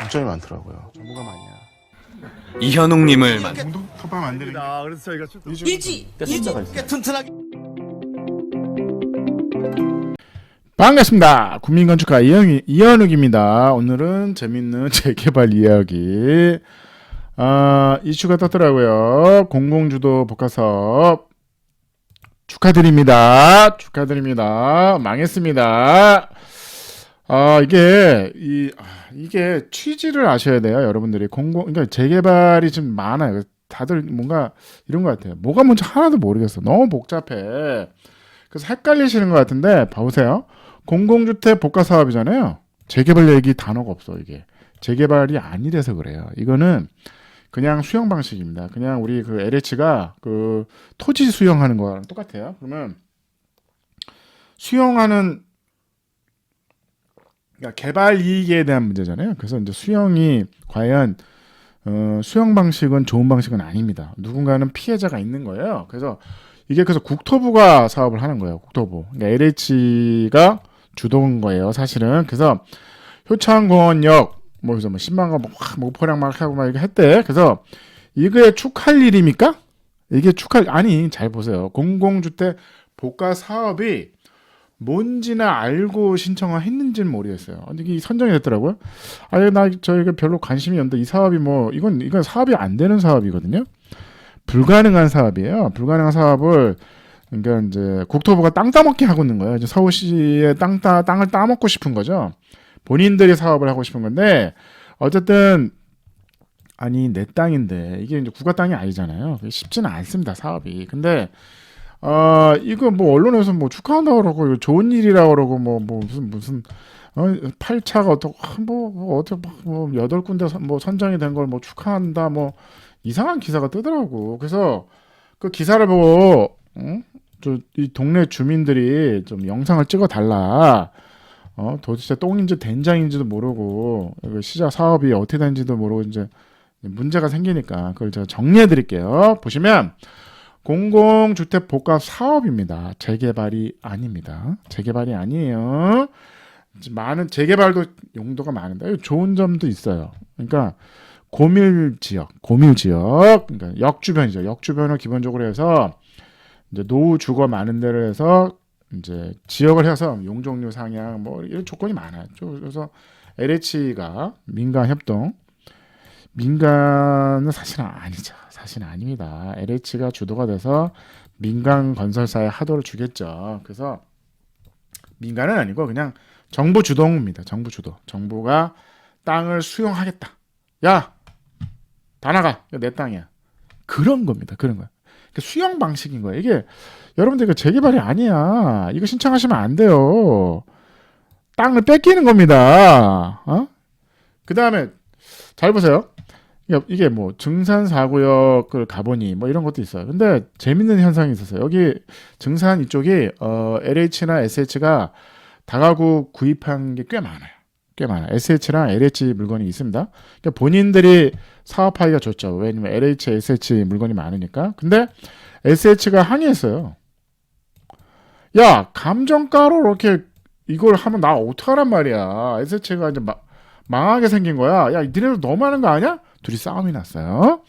장점이 많더라고요. 정보가 많이야. 이현웅님을 만게 아, 그래서 저희가 좀 일지 일지 꽤 튼튼하게 반갑습니다. 국민건축가 이현, 이현욱입니다. 오늘은 재밌는 재개발 이야기. 아, 이슈가 떴더라고요. 공공주도 복합사업. 축하드립니다. 축하드립니다. 망했습니다. 아, 이게, 이, 아, 이게 취지를 아셔야 돼요. 여러분들이. 공공, 그러니까 재개발이 좀 많아요. 다들 뭔가 이런 것 같아요. 뭐가 뭔지 하나도 모르겠어. 너무 복잡해. 그래서 헷갈리시는 것 같은데, 봐보세요. 공공주택 복합 사업이잖아요. 재개발 얘기 단어가 없어 이게 재개발이 아니래서 그래요. 이거는 그냥 수용 방식입니다. 그냥 우리 그 LH가 그 토지 수용하는 거랑 똑같아요. 그러면 수용하는 그러니까 개발 이익에 대한 문제잖아요. 그래서 이제 수용이 과연 어, 수용 방식은 좋은 방식은 아닙니다. 누군가는 피해자가 있는 거예요. 그래서 이게 그래서 국토부가 사업을 하는 거예요. 국토부. 그러니까 LH가 주도인 거예요. 사실은. 그래서 효창공원역 뭐 그래서 뭐 10만 건막 목포량 막 하고 막 이렇게 했대. 그래서 이게 축할 일입니까? 이게 축할 아니 잘 보세요. 공공주택 복가 사업이 뭔지나 알고 신청을 했는지는 모르겠어요. 근데 이게 선정이 됐더라고요. 아니 나 저희가 별로 관심이 없는데 이 사업이 뭐 이건 이건 사업이 안 되는 사업이거든요. 불가능한 사업이에요. 불가능한 사업을 그러니까 이제 국토부가 땅 따먹게 하고 있는 거예요. 이제 서울시에 땅 따, 땅을 따먹고 싶은 거죠. 본인들이 사업을 하고 싶은 건데 어쨌든 아니 내 땅인데 이게 이제 국가 땅이 아니잖아요. 쉽지는 않습니다 사업이. 근데 어 이거 뭐 언론에서 뭐 축하한다 그러고 이거 좋은 일이라 그러고 뭐 뭐 무슨 무슨 어 8차가 어떻게 뭐, 뭐 어떻게 뭐 여덟 군데 선- 뭐 선정이 된 걸 뭐 축하한다 뭐 이상한 기사가 뜨더라고. 그래서 그 기사를 보고 응? 저이 동네 주민들이 좀 영상을 찍어 달라. 어, 도대체 똥인지 된장인지도 모르고 시작 사업이 어떻게 되는지도 모르고 이제 문제가 생기니까 그걸 제가 정리해 드릴게요. 보시면 공공주택 복합 사업입니다. 재개발이 아닙니다. 재개발이 아니에요. 많은 재개발도 용도가 많은데 좋은 점도 있어요. 그러니까 고밀 지역, 고밀 지역, 그러니까 역 주변이죠. 역 주변을 기본적으로 해서 이제 노후 주거 많은 데를 해서 이제 지역을 해서 용적률 상향 뭐 이런 조건이 많아요. 그래서 LH가 민간 협동 민간은 사실은 아니죠. 사실은 아닙니다. LH가 주도가 돼서 민간 건설사에 하도를 주겠죠. 그래서 민간은 아니고 그냥 정부 주동입니다. 정부 주도. 정부가 땅을 수용하겠다. 야, 다 나가. 내 땅이야. 그런 겁니다. 그런 거야. 그 수용 방식인 거예요. 이게 여러분들 이거 재개발이 아니야. 이거 신청하시면 안 돼요. 땅을 뺏기는 겁니다. 어? 그 다음에 잘 보세요. 이게- 뭐 증산 사구역을 가보니 뭐 이런 것도 있어요. 근데 재밌는 현상이 있었어요. 여기 증산 이쪽이 어, LH나 SH가 다가구 구입한 게 꽤 많아요. 꽤 많아요. SH랑 LH 물건이 있습니다. 그러니까 본인들이 사업하기가 좋죠. 왜냐면 LH, SH 물건이 많으니까. 근데 SH가 항의했어요. 야, 감정가로 이렇게 이걸 하면 나 어떡하란 말이야. SH가 이제 마- 망하게 생긴 거야. 야, 니네도 너무 하는 거 아니야? 둘이 싸움이 났어요.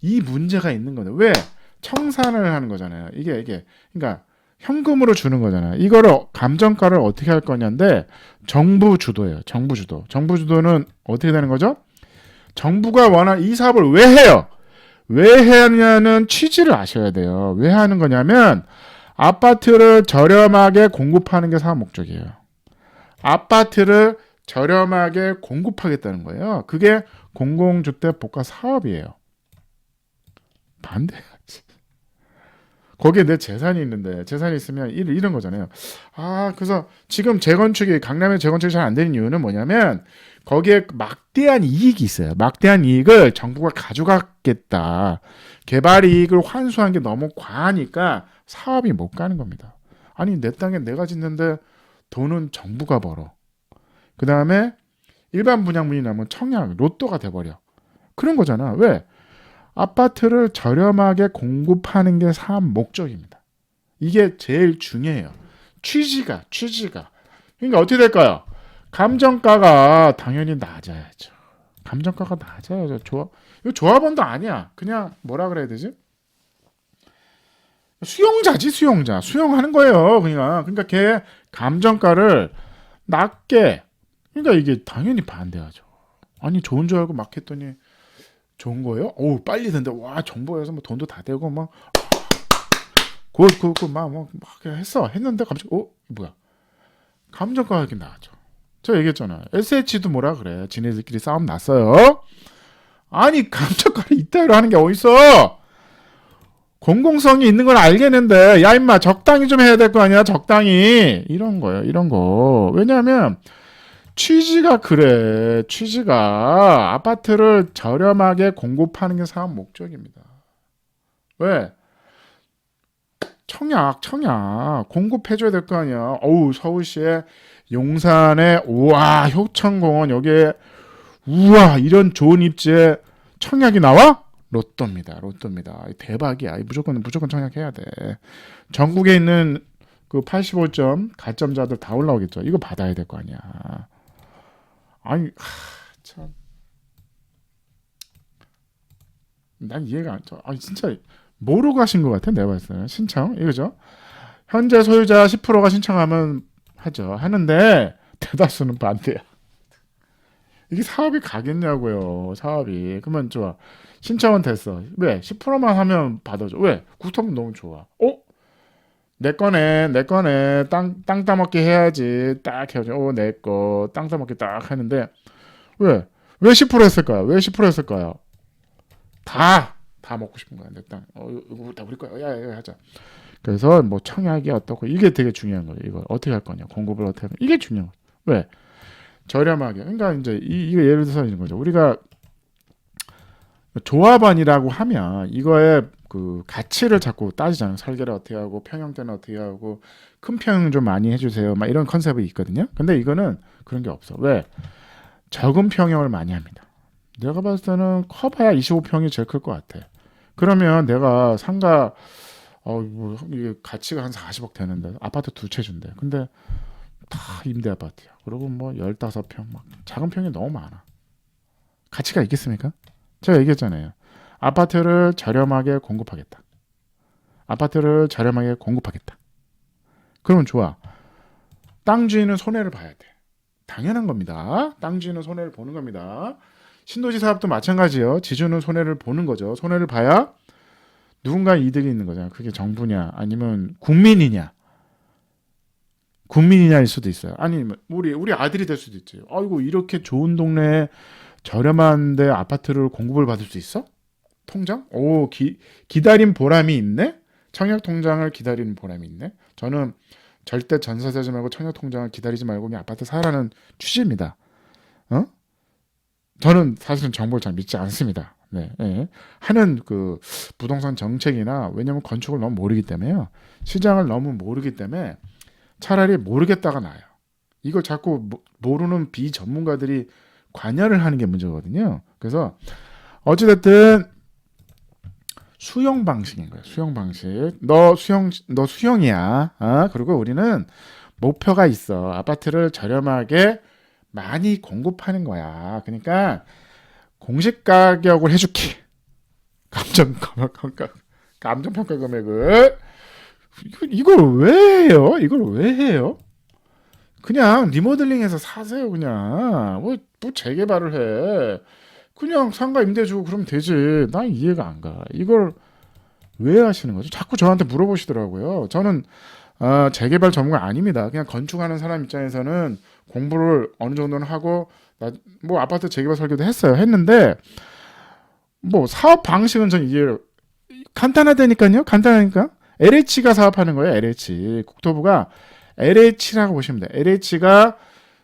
이 문제가 있는 거네. 왜? 청산을 하는 거잖아요. 이게, 이게. 그러니까 현금으로 주는 거잖아요. 이거를 감정가를 어떻게 할 거냐인데 정부 주도예요. 정부 주도. 정부 주도는 어떻게 되는 거죠? 정부가 원한 이 사업을 왜 해요? 왜 하냐는 취지를 아셔야 돼요. 왜 하는 거냐면 아파트를 저렴하게 공급하는 게 사업 목적이에요. 아파트를 저렴하게 공급하겠다는 거예요. 그게 공공주택 복합 사업이에요. 반대야지. 거기에 내 재산이 있는데 재산이 있으면 이- 이런 거잖아요. 아 그래서 지금 재건축이 강남에 재건축이 잘 안 되는 이유는 뭐냐면 거기에 막대한 이익이 있어요. 막대한 이익을 정부가 가져가겠다. 개발 이익을 환수한 게 너무 과하니까 사업이 못 가는 겁니다. 아니 내 땅에 내가 짓는데 돈은 정부가 벌어. 그 다음에 일반 분양문이 나면 청약, 로또가 돼버려. 그런 거잖아. 왜? 아파트를 저렴하게 공급하는 게 사업 목적입니다. 이게 제일 중요해요. 취지가, 취지가. 그러니까 어떻게 될까요? 감정가가 당연히 낮아야죠. 감정가가 낮아요. 저 조합 이거 조합원도 아니야. 그냥 뭐라 그래야 되지? 수용자지 수용자 수용하는 거예요. 그냥 그러니까 걔 감정가를 낮게 그러니까 이게 당연히 반대하죠. 아니 좋은 줄 알고 막 했더니 좋은 거예요? 오 빨리 된다. 와 정보여서 뭐 돈도 다 되고 막 그그그막막 막 했어 했는데 갑자기 어 뭐야 이렇게 나죠. 저 얘기했잖아요. SH도 뭐라 그래. 지네들끼리 싸움 났어요. 아니 감정가를 이따위로 하는 게 어딨어? 공공성이 있는 걸 알겠는데 야 임마 적당히 좀 해야 될 거 아니야 적당히 이런 거예요 이런 거 왜냐하면 취지가 그래 취지가 아파트를 저렴하게 공급하는 게 사업 목적입니다 왜 청약 청약 공급해줘야 될 거 아니야 어우 서울시에 용산에 우와 효천공원 여기에 우와 이런 좋은 입지에 청약이 나와? 로또입니다. 로또입니다. 대박이야. 무조건 무조건 청약해야 돼. 전국에 있는 그 85점 가점자들 다 올라오겠죠. 이거 받아야 될 거 아니야. 아니 하, 참. 난 이해가 안 돼. 아니 진짜 모르고 하신 것 같아. 내가 봤을 때는 신청 이거죠. 현재 소유자 10%가 신청하면 하죠. 하는데 대다수는 반대야. 이게 사업이 가겠냐고요. 사업이. 그러면 좋아. 신청은 됐어. 왜? 10%만 하면 받아줘. 왜? 국토부 너무 좋아. 어? 내 거네, 내 거네. 땅, 땅 따먹기 해야지. 딱 해야지. 어, 내 거. 땅 따먹기 딱 하는데. 왜? 왜 10% 했을까요? 왜 10% 했을까요? 다, 다 먹고 싶은 거야. 내 땅. 어, 이거 다 우리 거야. 야, 야, 하자. 그래서 뭐 청약이 어떻고 이게 되게 중요한 거예요. 이거 어떻게 할 거냐. 공급을 어떻게 할 거냐. 이게 중요한 거예요. 왜? 저렴하게. 그러니까 이제 이, 이거 예를 들어서 이런 거죠. 우리가 조합원이라고 하면 이거의 그 가치를 자꾸 따지잖아요. 설계를 어떻게 하고 평형 때는 어떻게 하고 큰 평형 좀 많이 해주세요. 막 이런 컨셉이 있거든요. 근데 이거는 그런 게 없어. 왜? 적은 평형을 많이 합니다. 내가 봤을 때는 커봐야 25평이 제일 클 것 같아. 그러면 내가 상가 어, 뭐, 이게 가치가 한 40억 되는데 아파트 두 채 준대. 근데 다 임대 아파트야. 그리고 뭐 15평 막 작은 평이 너무 많아. 가치가 있겠습니까? 제가 얘기했잖아요. 아파트를 저렴하게 공급하겠다. 아파트를 저렴하게 공급하겠다. 그러면 좋아. 땅 주인은 손해를 봐야 돼. 당연한 겁니다. 땅 주인은 손해를 보는 겁니다. 신도시 사업도 마찬가지요. 지주는 손해를 보는 거죠. 손해를 봐야 누군가 이득이 있는 거잖아요. 그게 정부냐 아니면 국민이냐. 국민이냐일 수도 있어요. 아니면 우리 우리 아들이 될 수도 있지. 아이고 이렇게 좋은 동네에 저렴한데 아파트를 공급을 받을 수 있어? 통장? 오 기, 기다린 보람이 있네. 청약 통장을 기다리는 보람이 있네. 저는 절대 전세 사지 말고 청약 통장을 기다리지 말고 그냥 아파트 사라는 취지입니다. 어? 저는 사실은 정보를 잘 믿지 않습니다. 네, 예. 하는 그 부동산 정책이나 왜냐면 건축을 너무 모르기 때문에요. 시장을 너무 모르기 때문에 차라리 모르겠다가 나요. 이걸 자꾸 모- 모르는 비전문가들이 관여를 하는 게 문제거든요. 그래서 어찌됐든 수용 방식인 거예요. 수용 방식. 너 수용 너 수용이야. 아, 그리고 우리는 목표가 있어. 아파트를 저렴하게 많이 공급하는 거야. 그러니까 공시 가격을 해줄게. 감정 평가 감정 평가 금액을 이걸 왜 해요? 이걸 왜 해요? 그냥 리모델링해서 사세요 그냥 뭐, 뭐 재개발을 해 그냥 상가 임대 주고 그러면 되지 난 이해가 안 가 이걸 왜 하시는 거죠 자꾸 저한테 물어보시더라고요 저는 어, 재개발 전문가 아닙니다 그냥 건축하는 사람 입장에서는 공부를 어느 정도는 하고 나, 뭐 아파트 재개발 설계도 했어요 했는데 뭐 사업 방식은 전 이해 간단하다니까요 간단하니까 LH가 사업하는 거예요 LH 국토부가 LH라고 보시면 돼요. LH가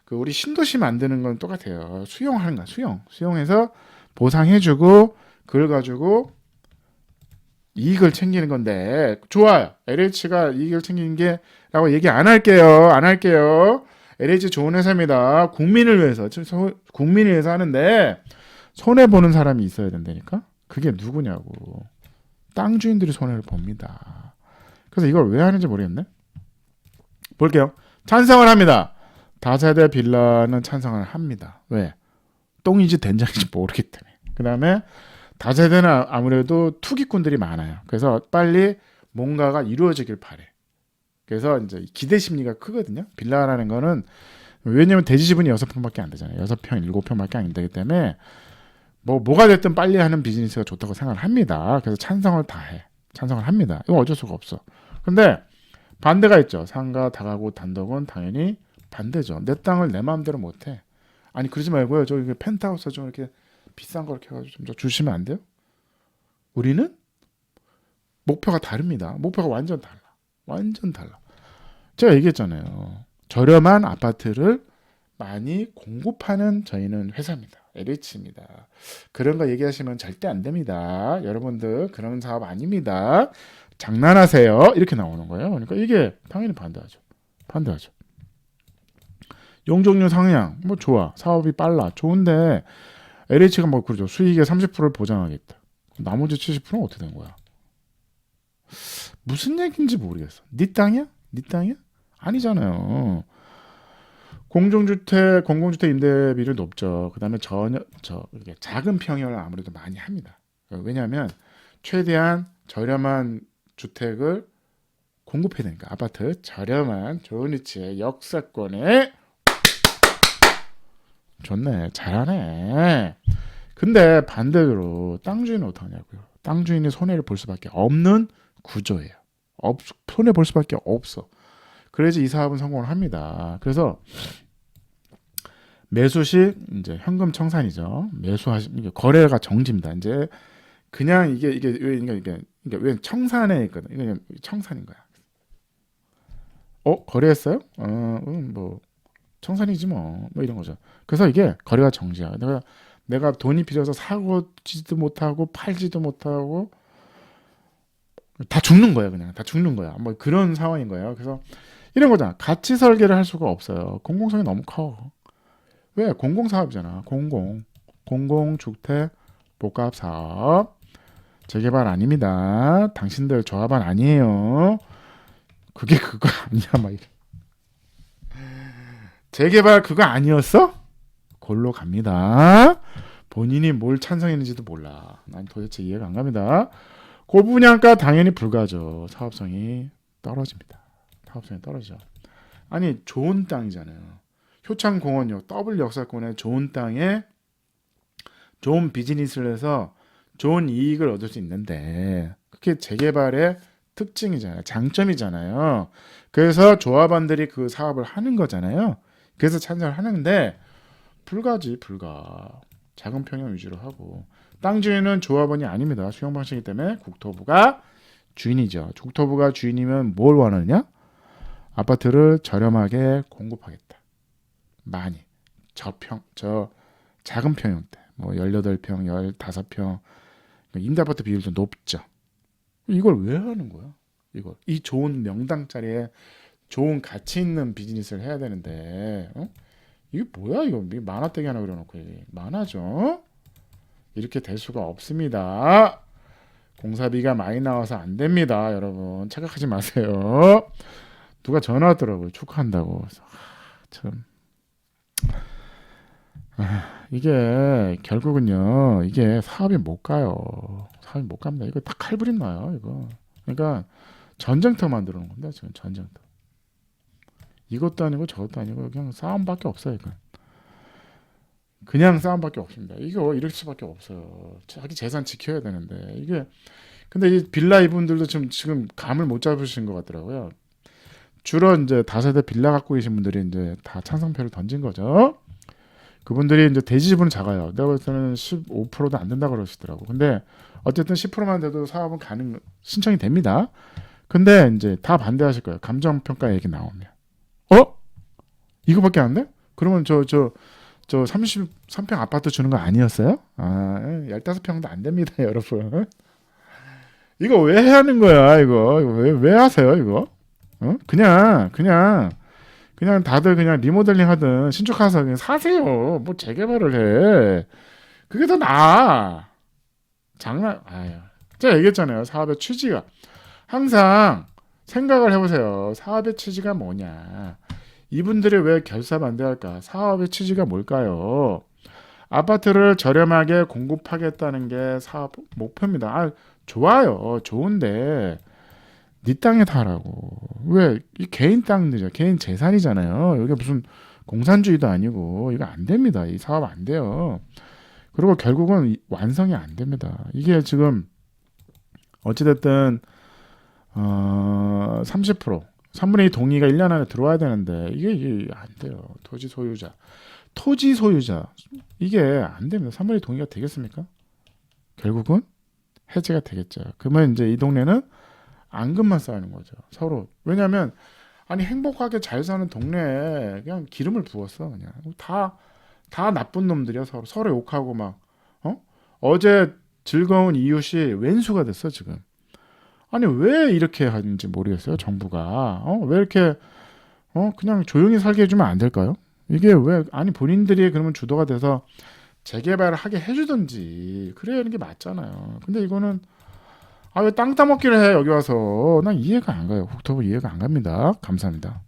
그 우리 신도시 만드는 건 똑같아요. 수용하는 거야. 수용. 수용해서 보상해주고 그걸 가지고 이익을 챙기는 건데 좋아요. LH가 이익을 챙기는 게 라고 얘기 안 할게요. 안 할게요. LH 좋은 회사입니다. 국민을 위해서 소- 국민을 위해서 하는데 손해 보는 사람이 있어야 된다니까. 그게 누구냐고. 땅 주인들이 손해를 봅니다. 그래서 이걸 왜 하는지 모르겠네. 볼게요. 찬성을 합니다. 다세대 빌라는 찬성을 합니다. 왜? 똥인지 된장인지 모르기 때문에. 그 다음에 다세대는 아- 아무래도 투기꾼들이 많아요. 그래서 빨리 뭔가가 이루어지길 바래. 그래서 이제 기대 심리가 크거든요. 빌라라는 거는 왜냐면 대지 지분이 여섯 평밖에 안 되잖아요. 여섯 평, 일곱 평밖에 안 되기 때문에 뭐 뭐가 됐든 빨리 하는 비즈니스가 좋다고 생각을 합니다. 그래서 찬성을 다 해. 찬성을 합니다. 이거 어쩔 수가 없어. 근데 반대가 있죠. 상가, 다가구, 단독은 당연히 반대죠. 내 땅을 내 마음대로 못 해. 아니 그러지 말고요. 저 이게 펜트하우스 좀 이렇게 비싼 거 이렇게 해가지고 좀 주시면 안 돼요? 우리는 목표가 다릅니다. 목표가 완전 달라. 완전 달라. 제가 얘기했잖아요. 저렴한 아파트를 많이 공급하는 저희는 회사입니다. LH입니다. 그런 거 얘기하시면 절대 안 됩니다. 여러분들 그런 사업 아닙니다. 장난하세요. 이렇게 나오는 거예요. 그러니까 이게 당연히 반대하죠. 반대하죠. 용적률 상향 뭐 좋아. 사업이 빨라. 좋은데 LH가 뭐 그러죠. 수익의 30%를 보장하겠다. 나머지 70%는 어떻게 된 거야? 무슨 얘기인지 모르겠어. 네 땅이야? 네 땅이야? 아니잖아요. 공중주택, 공공주택 임대비를 높죠. 그 다음에 전혀 저 이렇게 작은 평형을 아무래도 많이 합니다. 왜냐하면 최대한 저렴한 주택을 공급해야 되니까 아파트 저렴한 좋은 위치에 역사권에 좋네 잘하네. 근데 반대로 땅 주인은 어떡하냐고요. 땅 주인이 손해를 볼 수밖에 없는 구조예요. 없, 손해 볼 수밖에 없어. 그래야지 이 사업은 성공을 합니다. 그래서 매수 시 이제 현금 청산이죠. 매수하시 거래가 정지입니다. 이제 그냥 이게 이게 왜 이게 이게 이게 왜 청산에 있거든. 이게 청산인 거야. 어 거래했어요? 어, 음, 뭐 청산이지 뭐, 뭐 이런 거죠. 그래서 이게 거래가 정지야. 내가 내가 돈이 필요해서 사고지도 못하고 팔지도 못하고 다 죽는 거예요, 그냥 다 죽는 거야. 뭐 그런 상황인 거예요. 그래서 이런 거잖아. 같이 설계를 할 수가 없어요. 공공성이 너무 커. 왜? 공공사업이잖아. 공공. 공공주택 복합 사업. 재개발 아닙니다. 당신들 조합안 아니에요. 그게 그거 아니야, 막 이래. 재개발 그거 아니었어? 골로 갑니다. 본인이 뭘 찬성했는지도 몰라. 난 도대체 이해가 안 갑니다. 고분양가 당연히 불가죠. 사업성이 떨어집니다. 사업성이 떨어져. 아니 좋은 땅이잖아요. 효창공원역 더블 역사권의 좋은 땅에 좋은 비즈니스를 해서 좋은 이익을 얻을 수 있는데 그게 재개발의 특징이잖아요. 장점이잖아요. 그래서 조합원들이 그 사업을 하는 거잖아요. 그래서 찬성을 하는데 불가지 불가. 작은 평형 위주로 하고 땅 주인은 조합원이 아닙니다. 수용 방식이기 때문에 국토부가 주인이죠. 국토부가 주인이면 뭘 원하느냐? 아파트를 저렴하게 공급하겠다. 많이. 저평 저 작은 평형대. 뭐 18평, 15평. 임대 아파트 비율도 높죠. 이걸 왜 하는 거야? 이걸 이 좋은 명당 자리에 좋은 가치 있는 비즈니스를 해야 되는데 어? 이게 뭐야 이거? 만화떼기 하나 그려놓고 이게 만화죠? 이렇게 될 수가 없습니다. 공사비가 많이 나와서 안 됩니다, 여러분. 착각하지 마세요. 누가 전화 왔더라고요. 축하한다고. 하, 참. 아, 이게 결국은요 이게 사업이 못 가요. 사업이 못 갑니다. 이거 다 칼부림 나요 이거. 그러니까 전쟁터 만들어 놓은 겁니다 지금 전쟁터 이것도 아니고 저것도 아니고 그냥 싸움밖에 없어요 이건 그냥 싸움밖에 없습니다 이거 이럴 수밖에 없어요 자기 재산 지켜야 되는데 이게 근데 이 빌라 이분들도 지금 지금 감을 못 잡으신 것 같더라고요 주로 이제 다세대 빌라 갖고 계신 분들이 이제 다 찬성표를 던진 거죠. 그분들이 이제 대지 지분은 작아요. 내가 볼 때는 15%도 안 된다 그러시더라고. 근데 어쨌든 10%만 돼도 사업은 가능 신청이 됩니다. 근데 이제 다 반대하실 거예요. 감정 평가 얘기 나오면. 어? 이거밖에 안 돼? 그러면 저 저 저 33평 아파트 주는 거 아니었어요? 아, 15평도 안 됩니다, 여러분. 이거 왜 하는 거야, 이거? 이거 왜, 왜 하세요, 이거? 어? 그냥 그냥 그냥 다들 그냥 리모델링 하든 신축하서 그냥 사세요. 뭐 재개발을 해. 그게 더 나아. 장난 아유. 제가 얘기했잖아요. 사업의 취지가 항상 생각을 해보세요. 사업의 취지가 뭐냐. 이분들이 왜 결사 반대할까? 사업의 취지가 뭘까요? 아파트를 저렴하게 공급하겠다는 게 사업 목표입니다. 아, 좋아요. 좋은데 네 땅에 타라고. 왜 이 개인 땅이죠. 개인 재산이잖아요. 이게 무슨 공산주의도 아니고 이거 안 됩니다. 이 사업 안 돼요. 그리고 결국은 이- 완성이 안 됩니다. 이게 지금 어찌됐든 어, 30% 3분의 2 동의가 1년 안에 들어와야 되는데 이게, 이게 안 돼요. 토지 소유자. 토지 소유자. 이게 안 됩니다. 3분의 2 동의가 되겠습니까? 결국은 해제가 되겠죠. 그러면 이제 이 동네는 앙금만 쌓이는 거죠. 서로. 왜냐하면 아니 행복하게 잘 사는 동네에 그냥 기름을 부었어 그냥 다 다 나쁜 놈들이야 서로 서로 욕하고 막 어? 어제 즐거운 이웃이 왼수가 됐어 지금 아니 왜 이렇게 하는지 모르겠어요 정부가 어? 왜 이렇게 어 그냥 조용히 살게 해주면 안 될까요? 이게 왜 아니 본인들이 그러면 주도가 돼서 재개발을 하게 해주든지 그래야 하는 게 맞잖아요. 근데 이거는 아 왜 땅 따먹기를 해 여기 와서 난 이해가 안 가요. 국토부 이해가 안 갑니다. 감사합니다.